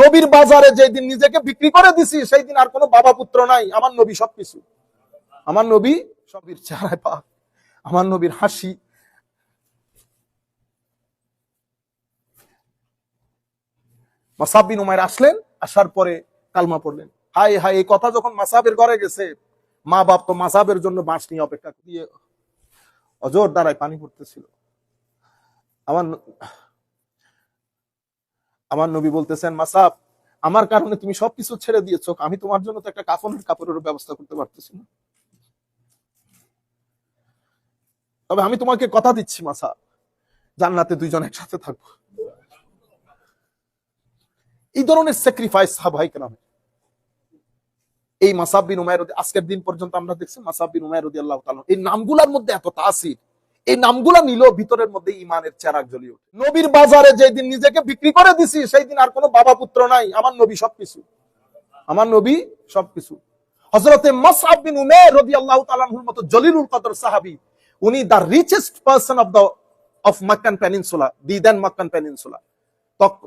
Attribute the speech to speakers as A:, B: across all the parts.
A: নবীর বাজারে যেদিন নিজেকে বিক্রি করে দিছি সেই দিন আর কোনো বাবা পুত্র নাই। আমার নবী সবকিছু। আমার নবী সবির চেহারায় পাক। আমার নবীর হাসি। মাসাব বিন উমায়ের আসলেন, আসার পরে কালমা পড়লেন। হাই হাই এই কথা যখন মাসাবের ঘরে গেছে, মা বাপ তো মাসাবের জন্য বাঁশ নিয়ে অপেক্ষা দিয়ে অজর দ্বারায় পানি পড়তেছিল। আমার আমার নবী বলতেছেন, মাসাব, আমার কারণে তুমি সবকিছু ছেড়ে দিয়েছ। আমি তোমার জন্য তো একটা কাফনের কাপড়ের ব্যবস্থা করতে পারতেছি না। তবে আমি তোমাকে কথা দিচ্ছি, মাসাব। জান্নাতে দুইজন একসাথে থাকব। এই ধরনের স্যাক্রিফাইস সাহাবাই কেরামে এই মাসাব বিন উমায়ের রদি- আজকের দিন পর্যন্ত আমরা দেখছি মাসাব বিন উমায়ের রদি আল্লাহ এই নামগুলার মধ্যে এত তাসির। এই নামগুলা নিল ভিতরের মধ্যে ইমানের চেরাগ জ্বলিয়ে ওঠে। নবীর বাজারে যেদিন নিজেকে বিক্রি করে দিছি সেই দিন আর কোনো বাবা পুত্র নাই, আমার নবী সবকিছু। আমার নবী সবকিছু। হজরতে মাসাব বিন উমের আল্লাহ তালাহুর মতো জলিলুল কদর সাহাবি, উনি the richest person of the of Meccan peninsula the then Meccan peninsula.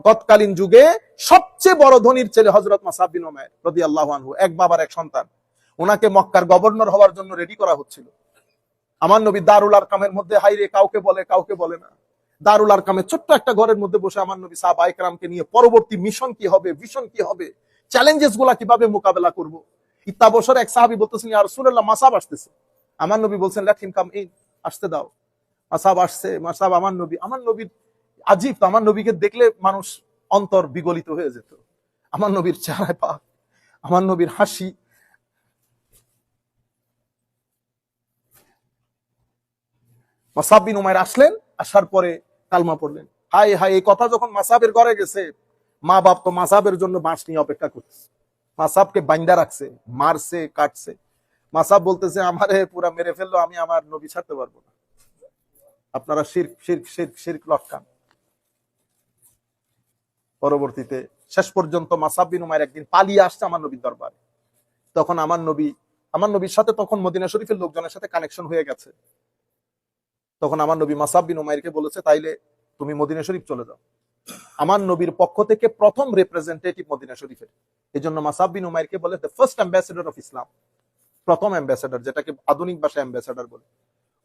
A: তৎকালীন যুগে সবচেয়ে বড় ধনীর ছেলে হজরত মাসাব বিন উমের রদি আল্লাহ আনহু, এক বাবার এক সন্তান। ওনাকে মক্কার গভর্নর হওয়ার জন্য রেডি করা হচ্ছিল। আমার নবী দারুল আরকামের মধ্যে হাইরে কাউকে বলে কাউকে বলে না। দারুল আরকামের ছোট্ট একটা ঘরের মধ্যে বসে আমার নবী সাহাবা একরামকে নিয়ে পরবর্তী মিশন কি হবে ভিশন কি হবে চ্যালেঞ্জেসগুলা কীভাবে মোকাবেলা করব? ইত্তা বছর এক সাহাবি বলতেছেন আর সুরাল্লাহ মাসাব আসতেছে। আমার নবী বলছেন, লেট কাম ইন, আসতে দাও। মাসাব আসছে, মাসাব আমার নবী, আমার নবীর আজীব আমার নবীকে দেখলে মানুষ অন্তর বিগলিত হয়ে যেত। আমার নবীর চেহারায় পাক, আমার নবীর হাসি মাসাব বিন উমায়ের আসলেন, আসার পরে কালমা পড়লেন। হাই হাই এই কথা যখন মাসাবের ঘরে গেছে, মা বাপ তো মাসাবের জন্য বাঁশ নিয়ে অপেক্ষা করছে। মাসাবকে বাইন্দা রাখছে, মারছে, কাটছে। মাসাব বলতেছে, আমারে পুরা মেরে ফেলল, আমি আমার নবী ছাড়তে পারব না। আপনারা শির শির শির শির লটকান। পরবর্তীতে শেষ পর্যন্ত মাসাব বিন উমায়ের একদিন পালিয়ে আসছে আমার নবীর দরবারে। তখন আমার নবী, আমার নবীর সাথে তখন মদিনা শরীফের লোকজনের সাথে কানেকশন হয়ে গেছে। তখন আমার নবী মাসাব বিন উমাইরকে বলেছে, তাইলে তুমি মদিনা শরীফ চলে যাও। আমার নবীর পক্ষ থেকে প্রথম রিপ্রেজেন্টেটিভ মদিনা শরীফের। এই জন্য মাসাব বিন উমাইরকে বলে the first ambassador of Islam প্রথম অ্যাম্বাসেডর যেটাকে আধুনিক ভাষায় অ্যাম্বাসেডর বলে।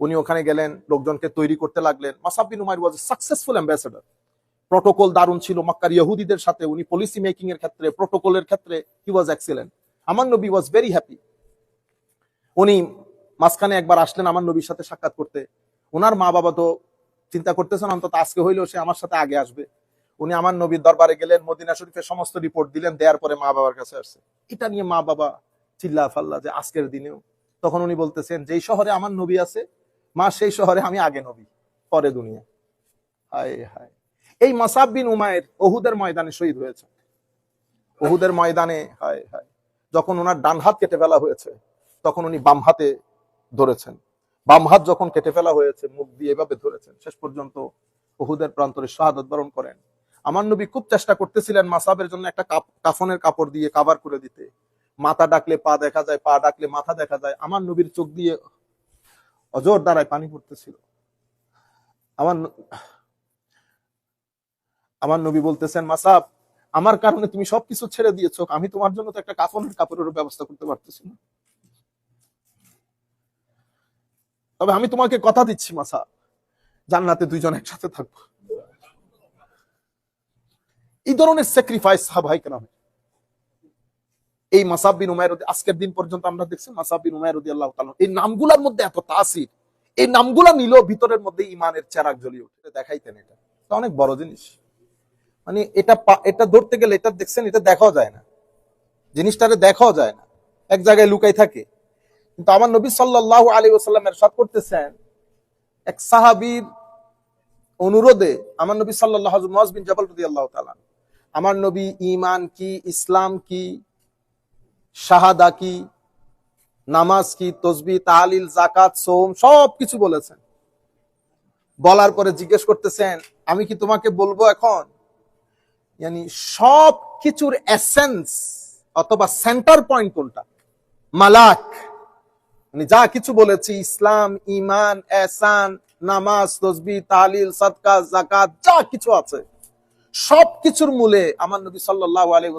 A: উনি ওখানে গেলেন, লোকজনকে তৈরি করতে লাগলেন। Musab bin Umair was successful ambassador protocol দারুণ ছিল, মক্কার ইহুদিদের সাথে, উনি পলিসি মেকিং এর ক্ষেত্রে, প্রটোকলের ক্ষেত্রে হি ওয়াজ এক্সিলেন্ট আমার নবী ওয়াজ ভেরি হ্যাপি উনি মাঝখানে একবার আসলেন আমার নবীর সাথে সাক্ষাৎ করতে। ওনার মা বাবা তো চিন্তা করতেছেন, অন্তত আজকে হইলেও সে আমার সাথে আগে আসবে। উনি আমার নবীর দরবারে গেলেন, মদিনা শরীফের সমস্ত রিপোর্ট দিলেন দেওয়ার পরে মা বাবার কাছে আসছে। এটা নিয়ে মা বাবা চিল্লা ফাল্লা যে আজকের দিনেও। তখন উনি বলতেছেন, যেই শহরে আমার নবী আছে, মা, সেই শহরে আমি আগে নবী, পরে দুনিয়া। হায় হায়। এই মাসাব বিন উমায়ের ওহুদের ময়দানে শহীদ হয়েছে। ওহুদের ময়দানে, হায় হায়। যখন ওনার ডান হাত কেটে ফেলা হয়েছে, তখন উনি বাম হাতে ধরেছেন। বাম হাত যখন কেটে ফেলা হয়েছে, মুখ দিয়ে এভাবে ধরেছেন, শেষ পর্যন্ত ওহুদের প্রান্তরে শাহাদত বরণ করেন। আমার নবী খুব চেষ্টা করতেছিলেন মাসাবের জন্য একটা কাফনের কাপড় দিয়ে কাভার করে দিতে। মাথা ডাকলে পা দেখা যায়, পা ডাকলে মাথা দেখা যায়। আমার নবীর চোখ দিয়ে অজর দ্বারায় পানি পড়তেছিল। আমার আমার নবী বলতেছেন, মাসাব, আমার কারণে তুমি সবকিছু ছেড়ে দিয়েছ। আমি তোমার জন্য তো একটা কাফনের কাপড়ের ব্যবস্থা করতে পারতেছি না। তবে আমি তোমাকে কথা দিচ্ছি, মাসা। জান্নাতে দুইজন একসাথে থাকব। এই ধরনের স্যাক্রিফাইস সাহাবাই কেরামে। এই মাসাব বিন উমায়ের আজকের দিন পর্যন্ত আমরা দেখছি মাসাব বিন উমায়ের রদি আল্লাহ এই নামগুলার মধ্যে এত তাসির। এই নামগুলা নিল ভিতরের মধ্যে ইমানের চেরাগ জ্বলিয়ে উঠে দেখাইতেন এটা। এটা অনেক বড় জিনিস। মানে এটা এটা ধরতে গেলে এটা দেখছেন, এটা দেখাও যায় না। জিনিসটারে দেখাও যায় না। এক জায়গায় লুকাই থাকে। কিন্তু আমার নবী সাল্লাহ আলী ওসাল্লামের সব করতেছেন, এক সাহাবীর অনুরোধে আমার নবী সাল্লাহ মজ বিন জবাল রদি আল্লাহ তালান আমার নবী ইমান কি, ইসলাম কি, শাহাদা কি, নামাজ কি তসবি তাহলিল জাকাত সোম সব কিছু বলেছেন। বলার পরে জিজ্ঞেস করতেছেন, আমি কি তোমাকে বলব এখন? ইয়ানি সব কিছুর এসেন্স অথবা সেন্টার পয়েন্ট কোনটা? মালাক। মানে যা কিছু বলেছি, ইসলাম ইমান এসান নামাজ তসবি তাহলিল সদকা জাকাত যা কিছু আছে, সবকিছুর মূলে আমার নবী সাল্লাহ আলাইহি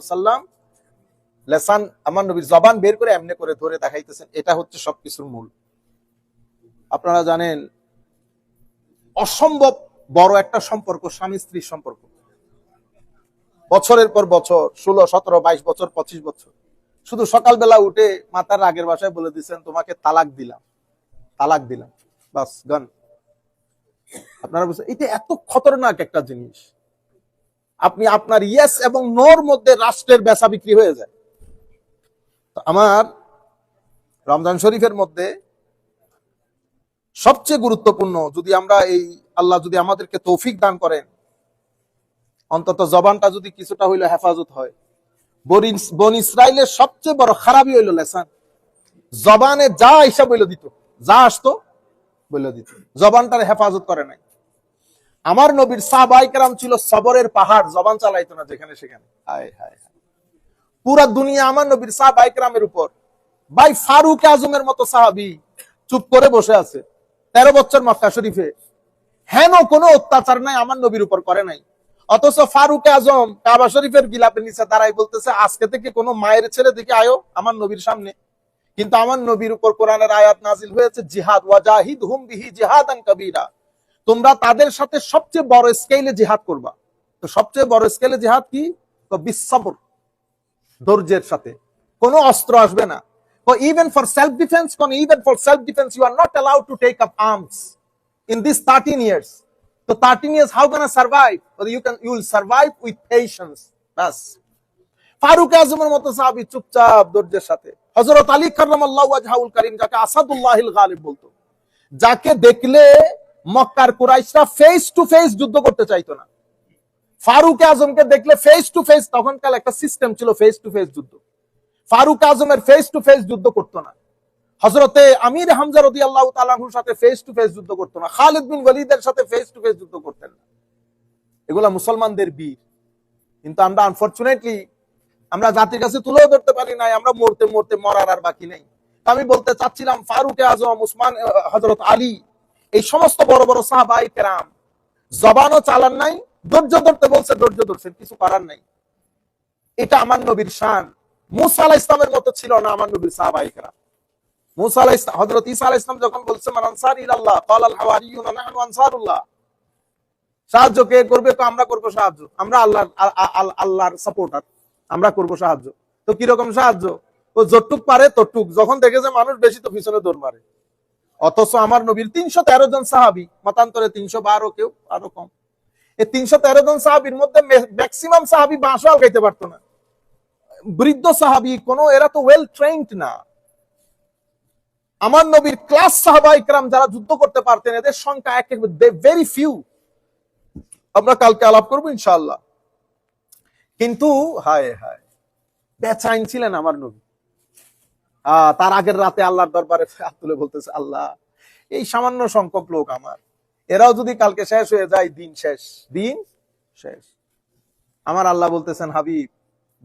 A: লেসান আমার নবীর জবান বের করে এমনি করে ধরে দেখাইতেছেন, এটা হচ্ছে সবকিছুর মূল। আপনারা জানেন, অসম্ভব বড় একটা সম্পর্ক, স্বামী স্ত্রীর সম্পর্ক। বছরের পর বছর, ষোলো, সতেরো, বাইশ বছর, পঁচিশ বছর। শুধু সকালবেলা উঠে মাতার আগের বাসায় বলে দিচ্ছেন তোমাকে তালাক দিলাম তালাক দিলাম, বাস গান আপনারা বুঝছেন, এটা এত খতরনাক একটা জিনিস। আপনি আপনার ইয়েস এবং নোর মধ্যে রাষ্ট্রের বেচা বিক্রি হয়ে যায়। আমার রমজান শরীফের মধ্যে সবচেয়ে গুরুত্বপূর্ণ, যদি আমরা এই আল্লাহ যদি আমাদেরকে তৌফিক দান করেন, অন্তত জবানটা যদি কিছুটা হইলে হেফাজত হয় বন ইসরায়েলের সবচেয়ে বড় খারাপই হইল লেসান। জবানে যা হিসাব হইল দিত যা আসতো বইলে দিত। জবানটার হেফাজত করে নাই। আমার নবীর সাহবাইকেরাম ছিল সবরের পাহাড় জবান চালাইতো না যেখানে সেখানে। হায় হায় হায়। পুরা দুনিয়া আমার নবীর সাহবাইকেরামের উপর। ভাই ফারুক আজমের মতো সাহাবি চুপ করে বসে আছে। তেরো বছর মক্কা শরীফে। হেন কোনো অত্যাচার নাই আমার নবীর উপর করে নাই। অথচ ফারুক আজম কাবা শরীফের গিলাপের নিচে দাঁড়াই বলতেছে, আজকে থেকে কোনো মায়ের ছেলে দিকে আয়ো আমার নবীর সামনে। কিন্তু আমার নবীর উপর কোরআনের আয়াত নাজিল হয়েছে, জিহাদ ওয়াজাহিদ হুম বিহি জিহাদান কবিরা। তোমরা তাদের সাথে সবচেয়ে বড় স্কেলে জিহাদ করবা। তো সবচেয়ে বড় স্কেলে জিহাদ কি? তো বিশ্বর ধৈর্যের সাথে। কোনো অস্ত্র আসবে না। ইভেন ফর সেলফ ডিফেন্স কোন even for self defence you are not allowed to take up arms in these 13 years. So 13 years, how gonna survive? Well, you can you will survive with patience. That's Farooq আজমের মতো সাহাবী চুপচাপ ধৈর্যের সাথে। হযরত আলী কাররামাল্লাহু ওয়াজহাউল কারীম যাকে আসাদুল্লাহিল গালিব বলতো যাকে দেখলে মক্কার কুরাইশরা ফেস টু ফেস যুদ্ধ করতে চাইতো না। ফারুক আজমকে দেখলে ফেস টু ফেস তখনকার একটা সিস্টেম ছিল ফেস টু ফেস যুদ্ধ। ফারুক আজমের ফেস টু ফেস যুদ্ধ করতো না। হজরতে আমির হামজা রদি আল্লাহ তালাহুর সাথে ফেস টু ফেস যুদ্ধ করতো না। খালিদ বিন ওয়ালিদের সাথে ফেস টু ফেস যুদ্ধ করতেন না। এগুলা মুসলমানদের বীর। কিন্তু আমরা আনফরচুনেটলি আমরা জাতির কাছে তুলেও ধরতে পারি নাই, আমরা মরতে মরতে মরার আর বাকি নেই। আমি বলতে চাচ্ছিলাম, ফারুক আজম, উসমান হজরত আলী, এই সমস্ত বড় বড় সাহাবাই কেরাম, জবানও চালান নাই, ধৈর্য ধরতে বলছে, ধৈর্য ধরছেন, কিছু করার নাই। এটা আমার নবীর শান। মুসা আলাহ ইসলামের মতো ছিল না আমার নবীর সাহাবাই কেরাম। সাহায্য কে করবে? তো আমরা সাহায্য। আমরা আল্লাহর সাপোর্টার আমরা সাহায্য। তো সাহায্য? ও যতটুক পারে যখন দেখে যে মানুষ বেশি, তো পিছনে দৌড় মারে। অথচ আমার নবীর তিনশো তেরো জন সাহাবি, মতান্তরে তিনশো বারো কেউ, আরও কম। এই তিনশো তেরো জন সাহাবির মধ্যে ম্যাক্সিমাম সাহাবি বাঁশাও গাইতে পারতো না। বৃদ্ধ সাহাবি কোনো, এরা তো ওয়েল ট্রেন্ড না। আমার নবীর ক্লাস সাহাবা ইকরাম যারা যুদ্ধ করতে পারতেন এদের সংখ্যা এক ভেরি ফিউ আমরা কালকে আলাপ করব ইনশাআল্লাহ। কিন্তু হায় হায় বেচাইন ছিলেন আমার নবী। আহ, তার আগের রাতে আল্লাহর দরবারে হাত তুলে বলতেছে আল্লাহ এই সামান্য সংখ্যক লোক আমার। এরাও যদি কালকে শেষ হয়ে যায় দিন শেষ। দিন শেষ। আমার আল্লাহ বলতেছেন হাবিব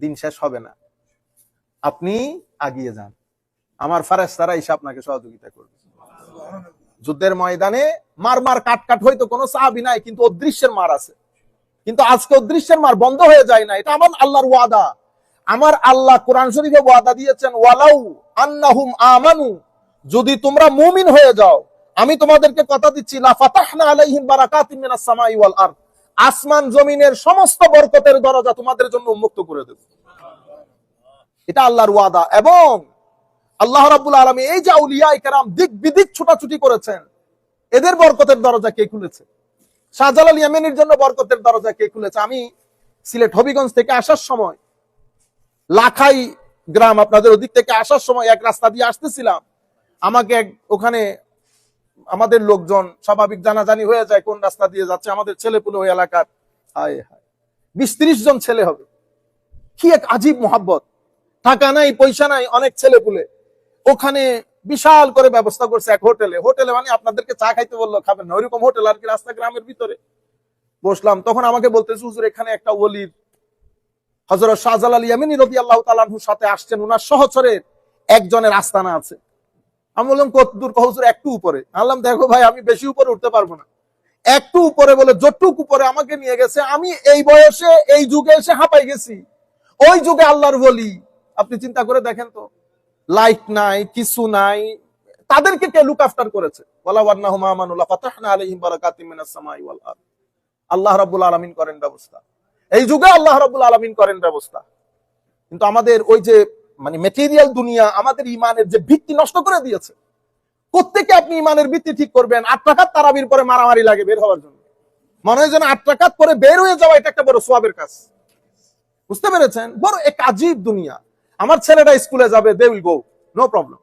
A: দিন শেষ হবে না। আপনি আগিয়ে যান। আমার ফারেস্তারা এসে আপনাকে সহযোগিতা করবে। যুদ্ধের ময়দানে মার মার কাট কাট হয়তো কোনো সাহাবি নাই, কিন্তু অদৃশ্যের মার আছে। কিন্তু আজকে অদৃশ্যের মার বন্ধ হয়ে যায় না, এটা আমার আল্লাহর ওয়াদা। আমার আল্লাহ কোরআন শরীফে ওয়াদা দিয়েছেন, ওয়ালাউ আন্নাহুম আমানু যদি তোমরা মুমিন হয়ে যাও, আমি তোমাদেরকে কথা দিচ্ছি, লা ফাতাহনা আলাইহিম বারাকাতিন মিনাস সামাই ওয়াল আরদ আসমান জমিনের সমস্ত বরকতের দরজা তোমাদের জন্য উন্মুক্ত করে দেব। এটা আল্লাহর ওয়াদা। এবং আল্লাহ রাব্বুল আলমী এই যে আউলিয়া কেরাম দিক বিদিক ছুটাছুটি করেছেন, এদের বরকতের দরজা কে খুলেছে? শাহজালাল ইয়ামেনের জন্য বরকতের দরজা কে খুলেছে? আমি সিলেট হবিগঞ্জ থেকে আসার সময়, লাখাই গ্রাম আপনাদের ওদিক থেকে আসার সময় এক রাস্তা দিয়ে আসতেছিলাম। আমাকে এক, ওখানে আমাদের লোকজন স্বাভাবিক জানাজানি হয়ে যায় কোন রাস্তা দিয়ে যাচ্ছে, আমাদের ছেলেপুলে ওই এলাকার। বিশ ত্রিশ জন ছেলে হবে। কি এক আজীব মোহাব্বত। টাকা নাই, পয়সা নাই, অনেক ছেলেপুলে। ওখানে বিশাল করে ব্যবস্থা করছে এক হোটেলে। হোটেলে মানে আপনাদেরকে চা খাইতে বলল খাবেন না। ওইরকম হোটেল আর কি রাস্তা গ্রামের ভিতরে। বসলাম। তখন আমাকে বলতেছে, হুজুর, এখানে একটা ওলির হজরত শাহজালাল ইয়ামিনী রবি আল্লাহ তালাহুর সাথে আসছেন। ওনার সহচরের একজনের আস্তানা আছে। আমি বললাম, কত দূর? হুজুর, একটু উপরে। আনলাম দেখো ভাই, আমি বেশি উপরে উঠতে পারব না। একটু উপরে বলে যতটুক উপরে আমাকে নিয়ে গেছে, আমি এই বয়সে, এই যুগে এসে হাঁপাই গেছি। ওই যুগে আল্লাহর বলি আপনি চিন্তা করে দেখেন তো লাইট নাই, কিছু নাই, তাদেরকে কে লুক আফটার করেছে? আল্লাহ রাব্বুল আলামিন করেন ব্যবস্থা। এই যুগে আল্লাহ রাব্বুল আলামিন করেন ব্যবস্থা। কিন্তু আমাদের ওই যে মানে মেটেরিয়াল দুনিয়া, আমাদের ইমানের যে ভিত্তি নষ্ট করে দিয়েছে প্রত্যেকে আপনি ইমানের ভিত্তি ঠিক করবেন? আট টাকার তারাবির পরে মারামারি লাগে বের হওয়ার জন্য। মনে হয় যেন আট টাকার পরে বের হয়ে যাওয়া এটা একটা বড় সোয়াবের কাজ। বুঝতে পেরেছেন? বড় এক আজীব দুনিয়া। আমার ছেলেটা স্কুলে যাবে they will go no problem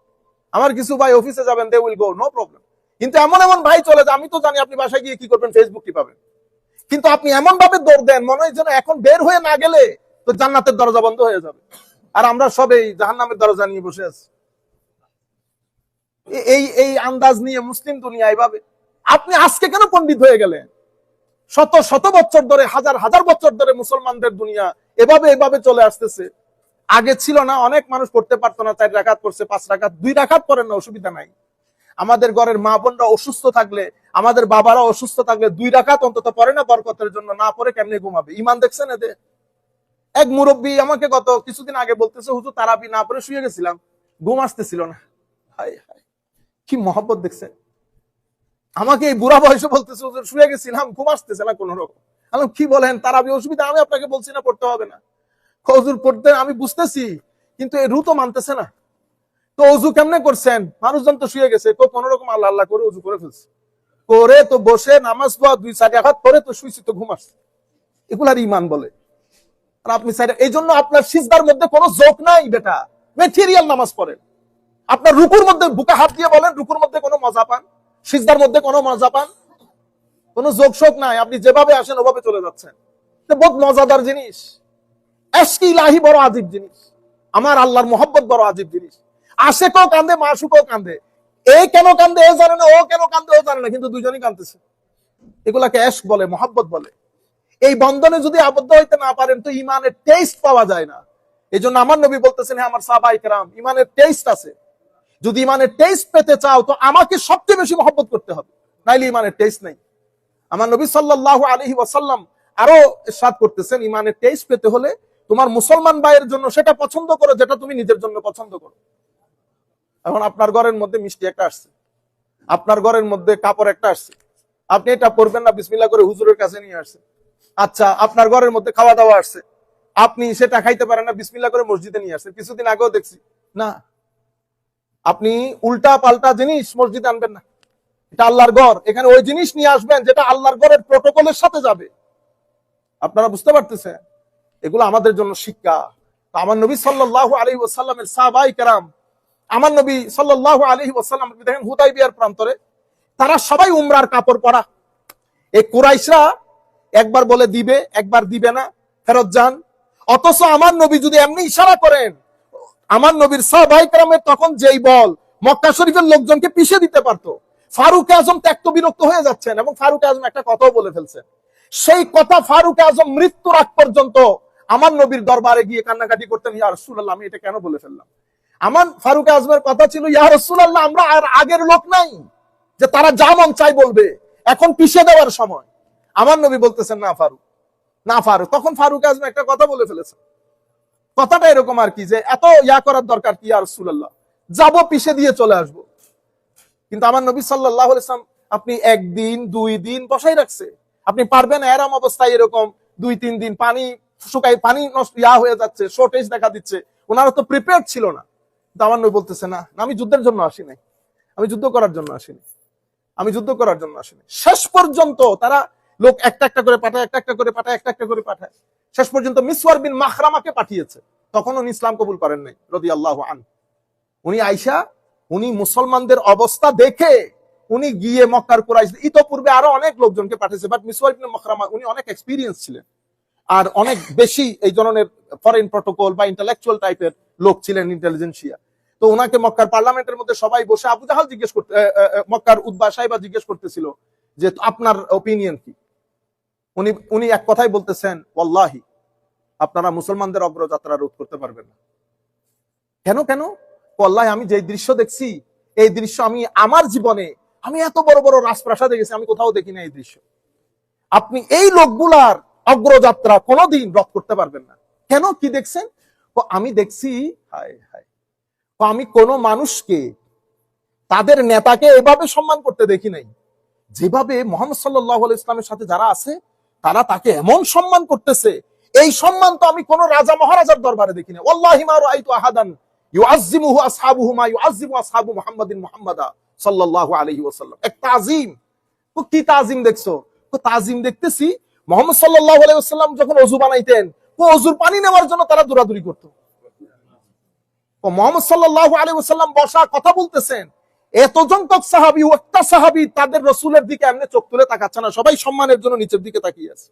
A: আমার কিছু ভাই অফিসে যাবেন they will go no problem কিন্তু এমন এমন ভাই চলে যায়, আমি তো জানি আপনি বাসায় গিয়ে কি করবেন ফেসবুক কি পাবেন। কিন্তু আপনি এমন ভাবে দৌড় দেন, মনে হয় যেন এখন বের হয়ে না গেলে তো জান্নাতের দরজা বন্ধ হয়ে যাবে। আর আমরা সবেই জাহান্নামের দরজা নিয়ে বসে আছি। এই এই আন্দাজ নিয়ে মুসলিম দুনিয়া এইভাবে আপনি আজকে কেন পণ্ডিত হয়ে গেলেন? শত শত বছর ধরে, হাজার হাজার বছর ধরে মুসলমানদের দুনিয়া এভাবে এভাবে চলে আসতেছে। আগে ছিল না, অনেক মানুষ করতে পারতো না, চার রাখাত করছে, পাঁচ রাখাত, দুই রাখাত করেন না, অসুবিধা নাই। আমাদের ঘরের মা বোনরা অসুস্থ থাকলে, আমাদের বাবারা অসুস্থ থাকলে দুই রাখাত অন্তত পরে না বরকতের জন্য, না পরে কেমনে ঘুমাবে? ইমান দেখছেন এদের? এক মুরব্বী আমাকে গত কিছুদিন আগে বলতেছে, হুজুর, তারাবি না পরে শুয়ে গেছিলাম, ঘুম আসতেছিল না। কি মহব্বত দেখছেন? আমাকে এই বুড়া বয়সে বলতেছে, হুজুর, শুয়ে গেছিলাম, ঘুম আসতেছে না কোন রকম কি বলেন, তারাবি অসুবিধা, আমি আপনাকে বলছি না, পড়তে হবে না। হুজুর পড়তে আমি বুঝতেছি, কিন্তু এই রু তো মানতেছে না। তো অজু কেমনে করছেন? মানুষজন তো শুয়ে গেছে তো কোন রকম আল্লাহ আল্লাহ করে অজু করে ফেলছে। করে তো বসে নামাজ পড়া, দুই চার আঘাত করে তো শুয়েছি তো ঘুম আসছে। এগুলার ইমান বলে। আর আপনি সাইডে এই জন্য আপনার সিজদার মধ্যে কোনো জোক নাই বেটা। মেটেরিয়াল নামাজ পড়েন। আপনার রুকুর মধ্যে বুকে হাত দিয়ে বলেন, রুকুর মধ্যে কোনো মজা পান। সিজদার মধ্যে কোনো মজা পান। কোনো যোগ শোক নাই। আপনি যেভাবে আসেন, ওভাবে চলে যাচ্ছেন। বহুত মজাদার জিনিস। এসকি বড় জিনিস। আমার আল্লাহর বড় জিনিস। আসে কেউ কান্দে কান্দে। এ কেন কান্দে, এ জানে না, ও কেন কান্দে, ও জানে না, কিন্তু এগুলাকে বলে বলে। এই বন্ধনে যদি আবদ্ধ হইতে না পারেন, তো ইমানের টেস্ট পাওয়া যায় না। এই জন্য আমার নবী বলতেছেন হ্যাঁ আমার সাবাই কেরাম, ইমানের টেস্ট আছে। যদি ইমানের টেস্ট পেতে চাও, তো আমাকে সবচেয়ে বেশি মহব্বত করতে হবে। নাইলে ইমানের টেস্ট নেই। আমার নবী সাল্লাহ আলহি ওয়াসাল্লাম আরও সাদ করতেছেন, ইমানের টেস্ট পেতে হলে তোমার মুসলমান ভাইয়ের জন্য সেটা পছন্দ করো, যেটা তুমি নিজের জন্য পছন্দ করো। এখন আপনার ঘরের মধ্যে মিষ্টি একটা আসছে। আপনার ঘরের মধ্যে কাপড় একটা আসছে। আপনি এটা পরবেন না বিসমিল্লা করে হুজুরের কাছে নিয়ে আসছে। আচ্ছা আপনার ঘরের মধ্যে খাওয়া দাওয়া আসছে। আপনি সেটা খাইতে পারেন না বিসমিল্লা করে মসজিদে নিয়ে আসছেন কিছুদিন আগেও দেখছি। না, আপনি উল্টা পাল্টা জিনিস মসজিদে আনবেন না। এটা আল্লাহর ঘর। এখানে ওই জিনিস নিয়ে আসবেন যেটা আল্লাহর ঘরের প্রোটোকলের সাথে যাবে। আপনারা বুঝতে পারতেছেন? এগুলো আমাদের জন্য শিক্ষা। আমার নবী সাল্লাহ আলহি ওসাল্লামের সাহাবাই কেরাম, আমার নবী সাল্লাহ আলহি ওসাল্লাম দেখেন হুদাই বিয়ার প্রান্তরে, তারা সবাই উমরার কাপড় পরা। এই কুরাইশরা একবার বলে দিবে, একবার দিবে না, ফেরত যান। অথচ আমার নবী যদি এমনি ইশারা করেন, আমার নবীর সাহাবাই কেরামের তখন যেই বল, মক্কা শরীফের লোকজনকে পিছিয়ে দিতে পারতো। ফারুক আজম ত্যাক্ত বিরক্ত হয়ে যাচ্ছেন এবং ফারুক আজম একটা কথাও বলে ফেলছেন। সেই কথা ফারুক আজম মৃত্যুর আগ পর্যন্ত আমার নবীর দরবারে গিয়ে কান্নাকাটি করতেন, ইয়া রসুল্লাহ আমি এটা কেন বলে ফেললাম? আমার ফারুক আজমের কথা ছিল, ইয়া রসুল্লাহ আমরা আর আগের লোক নাই যে তারা যা মন চাই বলবে, এখন পিছিয়ে দেওয়ার সময়। আমার নবী বলতেছেন, না ফারুক না ফারুক। তখন ফারুক আজম একটা কথা বলে ফেলেছে কথাটা এরকম আর কি যে, এত ইয়া করার দরকার কি আর রসুল্লাহ যাব পিছে দিয়ে চলে আসব। কিন্তু আমার নবী সাল্লাহ ইসলাম আপনি একদিন, দুই দিন বসাই রাখছে। আপনি পারবেন এরম অবস্থায় এরকম দুই, তিন দিন পানি শুকাই পানি ইয়া হয়ে যাচ্ছে শর্টেজ দেখা দিচ্ছে। ওনারা তো প্রিপেয়ার ছিল না। আমার নবী বলতেছে, না আমি যুদ্ধের জন্য আসি নাই। আমি যুদ্ধ করার জন্য আসিনি আমি যুদ্ধ করার জন্য আসিনি শেষ পর্যন্ত তারা লোক একটা একটা করে পাঠায়, একটা একটা করে পাঠায়, একটা একটা করে পাঠায়। শেষ পর্যন্ত মিসওয়ার বিন মাখরামাকে পাঠিয়েছে। তখন উনি ইসলাম কবুল করেন নাই রদি আল্লাহ আন। উনি আইসা, উনি মুসলমানদের অবস্থা দেখে উনি গিয়ে মক্কার কুরাইশ ইতোপূর্বে আরও অনেক লোকজনকে পাঠিয়েছে বাট মিসওয়ার বিন মাখরামা, উনি অনেক এক্সপিরিয়েন্স ছিলেন। আর অনেক বেশি এই ধরনের ফরেন প্রটোকল বা ইন্টালেকচুয়াল টাইপের লোক ছিলেন ইন্টেলিজেন্সিয়া তো ওনাকে মক্কার পার্লামেন্টের মধ্যে সবাই বসে আবু জাহাল জিজ্ঞেস করতে মক্কার উদ্বা সাহেবা জিজ্ঞেস করতেছিল যে আপনার ওপিনিয়ন কি? উনি উনি এক কথাই বলতেছেন, ওয়াল্লাহি, আপনারা মুসলমানদের অগ্রযাত্রা রোধ করতে পারবেন না। কেন কেন? ওয়াল্লাহি, আমি যে দৃশ্য দেখছি, এই দৃশ্য আমি আমার জীবনে, আমি এত বড় বড় রাজপ্রাসাদে গেছি, আমি কোথাও দেখি না এই দৃশ্য। আপনি এই লোকগুলার অগ্রযাত্রা কোনোদিন রদ করতে পারবেন না। কেন কি দেখছেন? আমি দেখছি, হায় হায়। আমি কোন মানুষকে, তাদের নেতাকে এভাবে সম্মান করতে দেখি নাই। যেভাবে মোহাম্মদ সাল্লাহ ইসলামের সাথে যারা আছে, তারা তাকে এমন সম্মান করতেছে। এই সম্মান তো আমি কোন রাজা মহারাজার দরবারে দেখি না ওয়াল্লাহি মা রাআইতু আহাদান আসহাবুহু মা আসহাবু মুহাম্মাদিন মুহাম্মাদা সাল্লাল্লাহু আলাইহি ওয়াসাল্লাম। এক তাজিম। তো কি তাজিম দেখছ? তো তাজিম দেখতেছি মোহাম্মদ সাল্লাল্লাহু আলাইহি ওয়াসাল্লাম যখন ওযু বানাইতেন, ও ওযুর পানি নেওয়ার জন্য তারা দৌড়াদৌড়ি করতো। ও মোহাম্মদ সাল্লাল্লাহু আলাইহি ওয়াসাল্লাম বসা কথা বলতেছেন এত সংখ্যক সাহাবি, একটা সাহাবি তাদের রসুলের দিকে এমনি চোখ তুলে তাকাচ্ছে না, সবাই সম্মানের জন্য নিচের দিকে তাকিয়ে আছে।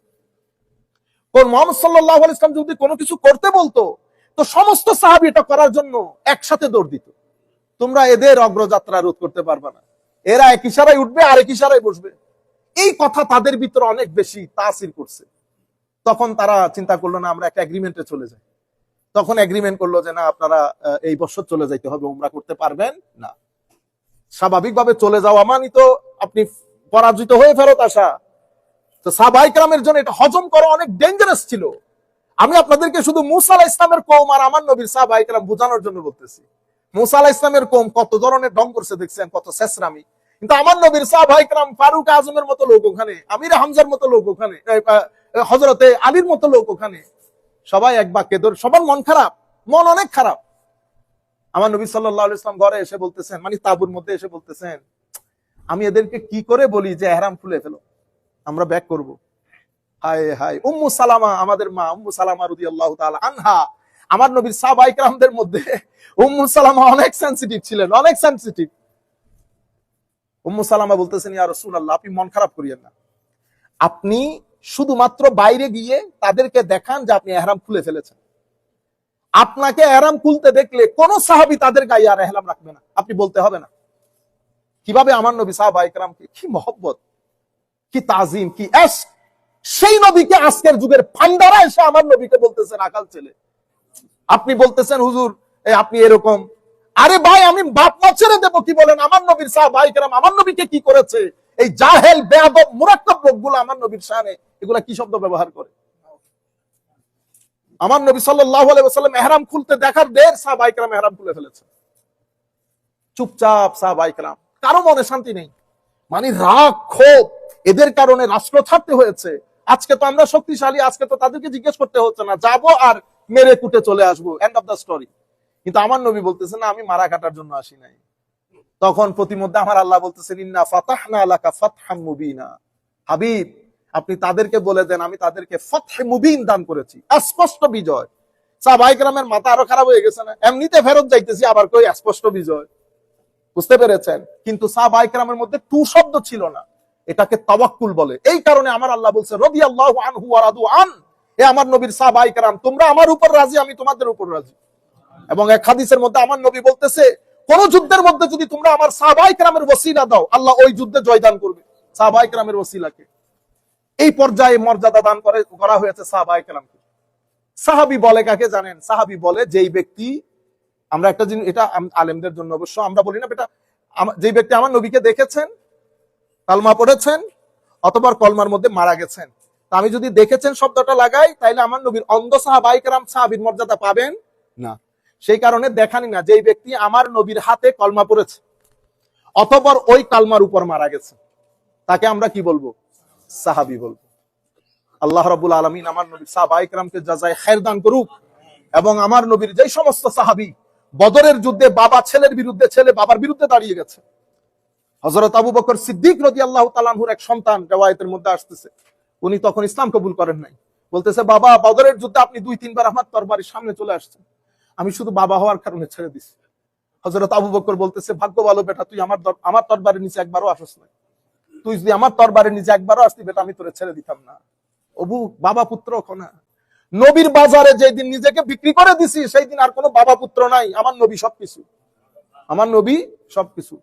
A: কোন মোহাম্মদ সাল্লাহ ইসলাম যদি কোনো কিছু করতে বলতো, তো সমস্ত সাহাবি এটা করার জন্য একসাথে দৌড় দিত। তোমরা এদের অগ্রযাত্রা রোধ করতে পারবে না। এরা এক ইশারায় উঠবে আর এক ইশারায় বসবে। এই কথা তাদের ভিতরে অনেক বেশি তাসির করছে। তখন তারা চিন্তা করল, না, আমরা একটা এগ্রিমেন্টে চলে যাই। তখন এগ্রিমেন্ট করল যে, না, আপনারা এই বছর চলে যাইতে হবে, উমরা করতে পারবেন না। স্বাভাবিকভাবে চলে যাওয়া মানে তো আপনি পরাজিত হয়ে ফেরত আসা। তো সাহবাইকরামের জন্য এটা হজম করা অনেক ডেঞ্জারাস ছিল। আমি আপনাদেরকে শুধু মুসা ইসলামের কৌম আর আমার নবীর সাহবাইকরাম বোঝানোর জন্য বলতেছি। মুসা ইসলামের কৌম কত ধরনের ঢং করছে দেখছেন, কত শেষরামি। কিন্তু আমার নবীর সাহবাইকরাম ফারুক আজমের মতো লোক ওখানে, আমির হামজার মতো লোক ওখানে হজরতে আলীর মতো লোক ওখানে। সবাই এক বাক্যে ধর, সবার মন খারাপ, মন অনেক খারাপ। আমার নবী সাল্লাহ ইসলাম ঘরে এসে বলতেছেন মানে তাবুর মধ্যে এসে বলতেছেন, আমি এদেরকে কি করে বলি যে এহরাম খুলে ফেলো? আমরা ব্যাক করব। হায় হায়, উম্মু সালামা, আমাদের মা উম্মু সালামা রুদি আল্লাহ আনহা। আমার নবীর সাহবাইকরামদের মধ্যে উম্মু সালামা অনেক সেন্সিটিভ ছিলেন, অনেক সেন্সিটিভ উম্মু সালামা বলতেছেন, ইয়া রাসূলুল্লাহ, আপনি মন খারাপ করিয়েন না। আপনি শুধুমাত্র বাইরে গিয়ে তাদেরকে দেখান যে আপনি এহরাম খুলে ফেলেছেন। আপনাকে এহরাম খুলতে দেখলে কোন সাহাবি তাদের গায়ে আর এহরাম রাখবে না। আপনি বলতে হবে না। কীভাবে আমার নবী সাহাবা ইকরামকে কি মহব্বত, কি তাজিম, কি এস, সেই নবীকে আজকের যুগের ফান্ডারা এসে আমার নবীকে বলতেছেন, আকাল ছেলে। আপনি বলতেছেন, হুজুর আপনি এরকম আরে ভাই, আমি বাপ মা ছেড়ে দেবো, কি বলেন? আমার নবীর সাহাবা ইকরাম আমার নবীকে কি করেছে? এই জাহেল, বেয়াদব, মুরাক্কাব লোকগুলো আমার নবীর শানে, এগুলা কি শব্দ ব্যবহার করে? আমার নবী সাল্লাল্লাহু আলাইহি ওয়াসাল্লাম খুলতে দেখার দের সাহাবা ইকরাম ইহরাম খুলে ফেলেছে। চুপচাপ সাহাবা ইকরাম কারও মনে শান্তি নেই। মানে রাগ, ক্ষোভ, এদের কারণে রাষ্ট্র ছাড়তে হয়েছে। আজকে তো আমরা শক্তিশালী, আজকে তো তাদেরকে জিজ্ঞেস করতে হচ্ছে না, যাব আর মেরে কুটে চলে আসব। এন্ড অফ দ্য স্টোরি কিন্তু আমার নবী বলতেছে, না, আমি মারা কাটার জন্য আসি নাই। তখন প্রতিমধ্যে আমার আল্লাহ বলতেছেন, ইন্না ফাতাহনা লাকা ফাতহাম মুবিনা। হাবিব, আপনি তাদেরকে বলে দেন, আমি তাদেরকে ফতহে মুবিন দান করেছি। স্পষ্ট বিজয়। সাহাবাই গ্রামের মাথা আরও খারাপ হয়ে গেছে না? এমনিতে ফেরত যাইতেছি, আবার কই স্পষ্ট বিজয়? বুঝতে পেরেছেন? কিন্তু সাহাবাই গ্রামের মধ্যে টু শব্দ ছিল না। এটাকে তাওয়াক্কুল বলে। এই কারণে আমার আল্লাহ বলছে রবি আল্লাহ আনহু আরাদু আন। এ আমার নবীর সাহাবাই গ্রাম তোমরা আমার উপর রাজি, আমি তোমাদের উপর রাজি। এবং এক হাদিসের মধ্যে আমার নবী বলতেছে, কোন যুদ্ধের মধ্যে যদি তোমরা আমার সাহাবাই গ্রামের ওসিলা দাও, আল্লাহ ওই যুদ্ধে জয়দান করবে সাহাবাই গ্রামের ওসিলাকে। এই পর্যায়ে মর্যাদা দান করে, করা হয়েছে সাহাবাই কেরামকে সাহাবি বলে কাকে জানেন? সাহাবি বলে, যেই ব্যক্তি, আমরা একটা জিনিস, এটা আলেমদের জন্য অবশ্য, আমরা বলি না, এটা যেই ব্যক্তি আমার নবীকে দেখেছেন কালমা পড়েছেন অথবা কলমার মধ্যে মারা গেছেন। তা আমি যদি দেখেছেন, শব্দটা লাগাই, তাইলে আমার নবীর অন্ধ সাহাবাই কেরাম সাহাবির মর্যাদা পাবেন না। সেই কারণে দেখানি না যেই ব্যক্তি আমার নবীর হাতে কলমা পড়েছে অথবা ওই কালমার উপর মারা গেছে। তাকে আমরা কি বলব? সাহাবি বলব। আল্লাহ রাবুল আলমিন আমার নবীর সাহাবাইকরামকে যাজায় খের দান করুক এবং আমার নবীর যে সমস্ত সাহাবি বদরের যুদ্ধে বাবা ছেলের বিরুদ্ধে, ছেলে বাবার বিরুদ্ধে দাঁড়িয়ে গেছে। হজরত আবু বকর সিদ্দিক রদি আল্লাহ তালানহুর এক সন্তান রেওয়ায়তের মধ্যে আসতেছে। উনি তখন ইসলাম কবুল করেন নাই। বলতেছে, বাবা, বদরের যুদ্ধে আপনি দুই তিনবার আমার তরবারির সামনে চলে আসছেন। আমি শুধু বাবা হওয়ার কারণে ছেড়ে দিছি। হজরত আবু বকর বলতেছে, ভাগ্য ভালো বেটা, তুই আমার আমার তরবারির নিচে একবারও আসস না তুই যদি আমার তরবারের নিচে একবারও আসতি বেটা, আমি তোরে ছেড়ে দিতাম না। অবু, বাবা পুত্র খনা নবীর বাজারে যেদিন নিজেকে বিক্রি করে দিছি সেই দিন আর কোনো বাবা পুত্র নাই। আমার নবী সবকিছু। আমার নবী সবকিছু।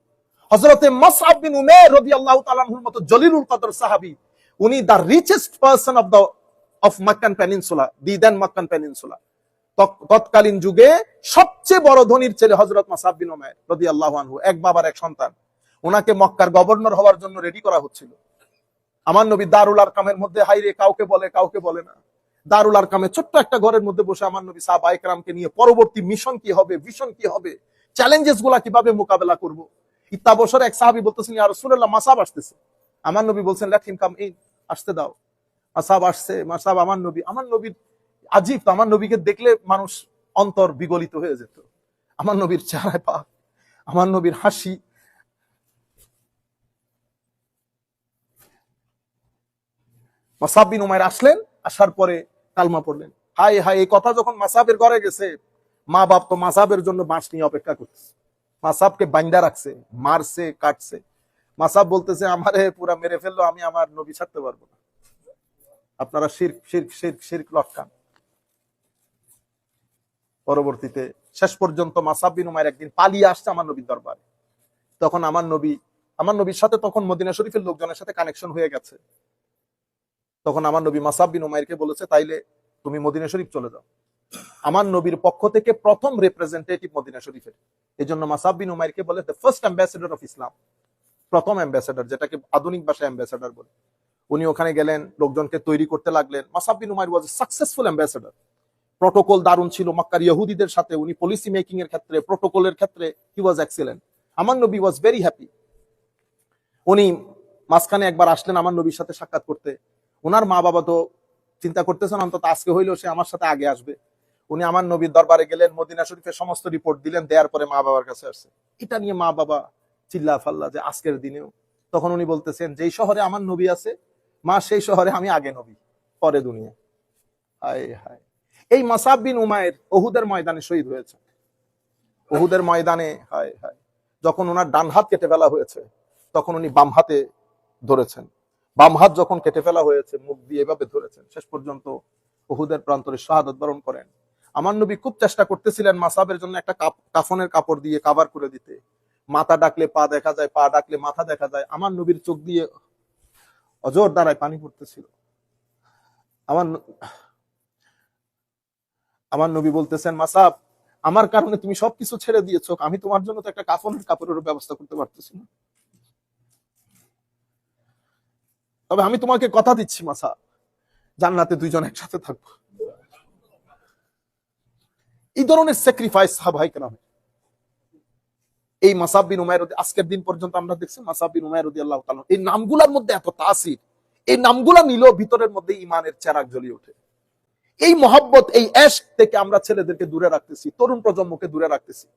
A: হজরতে মাসআব বিন উমের রাদিয়াল্লাহু তাআলার মতো জলিলুল কদর সাহাবী, উনি the richest person of the of Meccan peninsula the then Meccan peninsula তৎকালীন যুগে সবচেয়ে বড় ধনীর ছেলে হজরত মাসাব বিন উমের রাদিয়াল্লাহু আনহু, এক বাবার এক সন্তান। ওনাকে মক্কার গভর্নর হওয়ার জন্য রেডি করা হচ্ছিল। আমার নবী দারুল আরকামের মধ্যে হাইরে কাউকে বলে কাউকে বলে না। দারুল আরকামে ছোট্ট একটা ঘরের মধ্যে বসে আমার নবী সাহাবা একরামকে নিয়ে, পরবর্তী মিশন কি হবে? ভিশন কি হবে? চ্যালেঞ্জেসগুলা কীভাবে মোকাবেলা করব? ইত্তা বছর এক সাহাবি বলতেছেন আর রসুল্লাহ মাসাব আসতেছে। আমার নবী বলছেন লেট হিম কাম ইন আসতে দাও। মাসাব আসছে, মাসাব, আমার নবী, আমার নবীর আজীব, আমার নবীকে দেখলে মানুষ অন্তর বিগলিত হয়ে যেত। আমার নবীর চেহারায় পা আমার নবীর হাসি। মাসাব বিন উমায়ের আসলেন, আসার পরে কালমা পড়লেন। হাই হাই এই কথা যখন মাসাবের ঘরে গেছে, মা বাপ তো মাসাবের জন্য বাঁশ নিয়ে অপেক্ষা করতেছে মাসাবকে বাইন্দা রাখছে, মারছে, কাটছে। মাসাব বলতেছে, আমারে পুরা মেরে ফেলল, আমি আমার নবী ছাড়তে পারব না। আপনারা শির শির শির শির লটকান। পরবর্তীতে শেষ পর্যন্ত মাসাব বিন উমায়ের একদিন পালিয়ে আসছে আমার নবীর দরবারে। তখন আমার নবী, আমার নবীর সাথে তখন মদিনা শরীফের লোকজনের সাথে কানেকশন হয়ে গেছে। তখন আমার নবী মাসাব বিন উমাইরকে বলেছে, তাইলে তুমি মদিনা শরীফ চলে যাও। আমার নবীর পক্ষ থেকে প্রথম রিপ্রেজেন্টেটিভ মদিনা শরীফের। এই জন্য মাসাব বিন উমাইরকে বলে the first ambassador of Islam প্রথম অ্যাম্বাসেডর যেটাকে আধুনিক ভাষায় অ্যাম্বাসেডর বলে। উনি ওখানে গেলেন, লোকজনকে তৈরি করতে লাগলেন। Musab bin Umair was successful ambassador protocol দারুণ ছিল। মক্কার ইহুদিদের সাথে উনি পলিসি মেকিং এর ক্ষেত্রে প্রটোকলের ক্ষেত্রে হি ওয়াজ এক্সেলেন্ট আমার নবী ওয়াজ ভেরি হ্যাপি উনি মাঝখানে একবার আসলেন আমার নবীর সাথে সাক্ষাৎ করতে। ওনার মা বাবা তো চিন্তা করতেছেন, অন্তত আজকে হইলেও সে আমার সাথে আগে আসবে। উনি আমার নবীর দরবারে গেলেন, মদিনা শরীফের সমস্ত রিপোর্ট দিলেন, দেওয়ার পরে মা বাবার কাছে আসছে। এটা নিয়ে মা বাবা চিল্লা ফাল্লা যে আজকের দিনেও। তখন উনি বলতেছেন, যেই শহরে আমার নবী আছে, মা সেই শহরে আমি আগে নবী, পরে দুনিয়া। হায় হায়। এই মাসাব বিন উমায়ের ওহুদের ময়দানে শহীদ হয়েছে। ওহুদের ময়দানে, হায় হায়, যখন ওনার ডান হাত কেটে ফেলা হয়েছে, তখন উনি বাম হাতে ধরেছেন। বাম হাত যখন কেটে ফেলা হয়েছে, মুখ দিয়ে এভাবে ধরেছেন, শেষ পর্যন্ত ওহুদের প্রান্তরে শাহাদত বরণ করেন। আমার নবী খুব চেষ্টা করতেছিলেন মাসাবের জন্য একটা কাফনের কাপড় দিয়ে কাভার করে দিতে। মাথা ডাকলে পা দেখা যায়, পা ডাকলে মাথা দেখা যায়। আমার নবীর চোখ দিয়ে অজর দ্বারায় পানি পড়তেছিল। আমার আমার নবী বলতেছেন মাসাব আমার কারণে তুমি সবকিছু ছেড়ে দিয়েছ। আমি তোমার জন্য তো একটা কাফনের কাপড়ের ব্যবস্থা করতে পারতেছি না। তবে আমি তোমাকে কথা দিচ্ছি মাসা জান্নাতে দুইজন একসাথে থাকব। এই ধরনের স্যাক্রিফাইস সাহাবাহিক নামে এই মাসাব বিন উমায়ের রদি- আজকের দিন পর্যন্ত আমরা দেখছি মাসাব বিন উমায়ের রদি আল্লাহ এই নামগুলার মধ্যে এত তাসির। এই নামগুলা নিল ভিতরের মধ্যে ইমানের চেরাগ জ্বলিয়ে ওঠে। এই মহাব্বত, এই অ্যাশ থেকে আমরা ছেলেদেরকে দূরে রাখতেছি, তরুণ প্রজন্মকে দূরে রাখতেছি।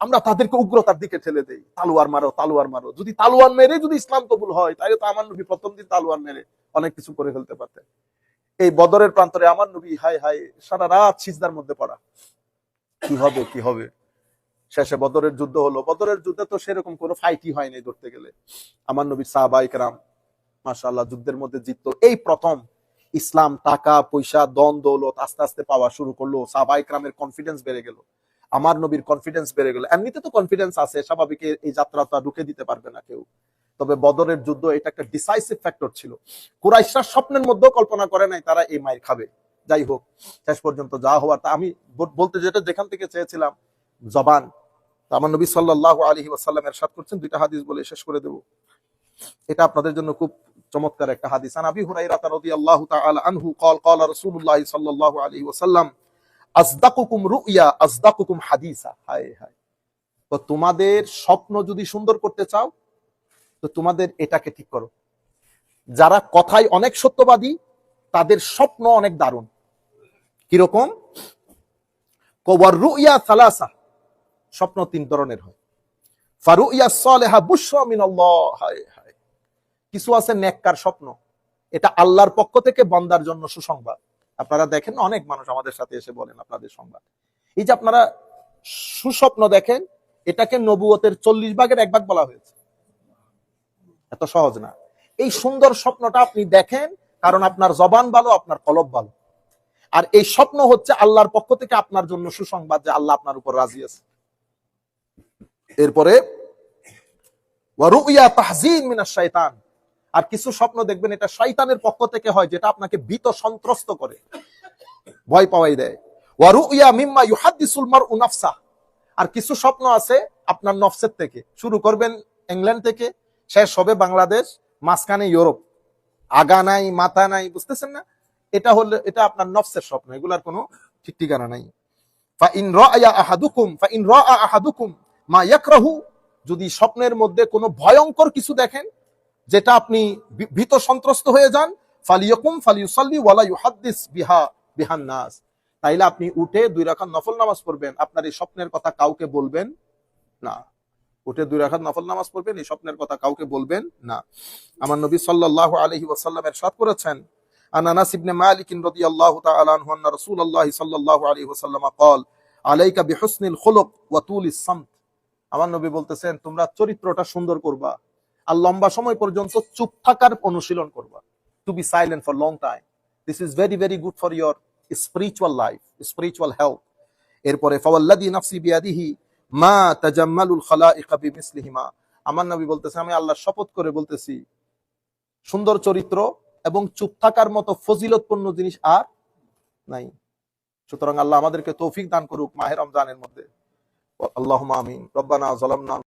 A: আমরা তাদেরকে উগ্রতার দিকে ঠেলে দেই। তালুয়ার মারো তালুয়ার মারো। যদি তালুয়ার মেরে যদি ইসলাম কবুল হয়, তাহলে তো আমার নবী প্রথম দিন তালুয়ার মেরে অনেক কিছু করে ফেলতে পারতেন। এই বদরের প্রান্তরে আমার নবী হাই হাই সারা রাত সিজদার মধ্যে পড়া। কি হবে কি হবে? শেষে বদরের যুদ্ধ হলো। বদরের যুদ্ধে তো সেরকম কোনো ফাইটই হয়নি ধরতে গেলে। আমার নবী সাহাবাইকরাম মাশাআল্লাহ, যুদ্ধের মধ্যে জিততো। এই প্রথম ইসলাম, টাকা, পয়সা দন দৌলত আস্তে আস্তে পাওয়া শুরু করল। সাহাবাইকরামের কনফিডেন্স বেড়ে গেল। আমার নবীর কনফিডেন্স বেড়ে গেল। এমনিতে তো কনফিডেন্স আছে, স্বাভাবিক এই যাত্রাটা ঢুকে দিতে পারবে না কেউ। তবে বদরের যুদ্ধ, এটা একটা ডিসাইসিভ ফ্যাক্টর ছিল। কুরাইশরা স্বপ্নের মধ্যেও কল্পনা করে নাই, তারা এই মায়ের খাবে। যাই হোক, শেষ পর্যন্ত যা হওয়ার তা আমি বলতে যেটা যেখান থেকে চেয়েছিলাম, জবান। তা আমার নবী সাল্লাহ আলহি ওয়াসাল্লাম এরশাদ করছেন, দুইটা হাদিস বলে শেষ করে দেব। এটা আপনাদের জন্য খুব চমৎকার একটা হাদিস আন আবি হুরাইরা রাদিয়াল্লাহু তাআলা আনহু قال قال رسول الله صلى الله عليه وسلم আসদাকুকুম রুইয়া আসদাকুকুম হাদিসা হায় হায় তো তোমাদের স্বপ্ন যদি সুন্দর করতে চাও তো তোমাদের এটাকে ঠিক করো যারা কথায় অনেক সত্যবাদী তাদের স্বপ্ন অনেক দারুণ কিরকম কওয়ার রুইয়া সালাসা স্বপ্ন তিন ধরনের হয় ফারুইয়া সালেহা বুশরা মিনাল্লাহ হায় হায় কিছু আছে নেককার স্বপ্ন। এটা আল্লাহর পক্ষ থেকে বন্দার জন্য সুসংবাদ। আপনারা দেখেন, অনেক মানুষ আমাদের সাথে এসে বলেন আপনাদের সংবাদ। এই যে আপনারা সুস্বপ্ন দেখেন, এটাকে নবুয়তের চল্লিশ ভাগের এক ভাগ বলা হয়েছে। এত সহজ না। এই সুন্দর স্বপ্নটা আপনি দেখেন, কারণ আপনার জবান ভালো, আপনার কলব ভালো। আর এই স্বপ্ন হচ্ছে আল্লাহর পক্ষ থেকে আপনার জন্য সুসংবাদ যে আল্লাহ আপনার উপর রাজি আছে। এরপরে তাহজিন মিনাশ শাইতান। আর কিছু স্বপ্ন দেখবেন, এটা শয়তানের পক্ষ থেকে হয়, যেটা আপনাকে ভীত সন্ত্রস্ত করে। ভয় পাওয়াই দেয়। মিম্মা আর কিছু স্বপ্ন আছে আপনার নফসের থেকে। শুরু করবেন ইংল্যান্ড থেকে, শেষ হবে বাংলাদেশ, মাঝখানে ইউরোপ। আগা নাই, মাথা নাই, বুঝতেছেন না? এটা হলে, এটা আপনার নফসের স্বপ্ন, এগুলার কোনো ঠিক ঠিকানা নাই। ফাইন রাআ আহাদুকুম মা ইয়াকরাহু। যদি স্বপ্নের মধ্যে কোনো ভয়ঙ্কর কিছু দেখেন যেটা আপনি ভী- ভীত সন্ত্রস্ত হয়ে যান ফালিয়াকুম ফালিউসাল্লি ওয়ালা ইউহাদ্দিস বিহা বিহান নাস তাইলে আপনি উঠে দুই রাকাত নফল নামাজ পড়বেন আপনার এই স্বপ্নের কথা কাউকে বলবেন না উঠে দুই রাকাত নফল নামাজ পড়বেন এই স্বপ্নের কথা কাউকে বলবেন না আমার নবী সাল্লাল্লাহু আলাইহি ওয়াসাল্লাম এরশাদ করেছেন عن انس بن مالك رضي الله تعالى عنه ان رسول الله صلى الله عليه وسلم قال عليك بحسن الخلق وطول الصمت আমার নবী বলতেছেন তোমরা চরিত্রটা সুন্দর করবা আর লম্বা সময় পর্যন্ত চুপ থাকার অনুশীলন করবা। To be silent for long time this is very very good for your spiritual life spiritual health এরপরে ফাওয়াল্লাদি নাফসি বিয়াদিহি মা তাজাম্মালুল খালাইকা বিমিসলিহিমা। আমার নবী বলতেছে, আমি আল্লাহর শপথ করে বলতেছি, সুন্দর চরিত্র এবং চুপ থাকার মতো ফজিলতপূর্ণ জিনিস আর নাই। সুতরাং আল্লাহ আমাদেরকে তৌফিক দান করুক মাহের রমজানের মধ্যে। আল্লাহ আমিন। রব্বানা জালামনা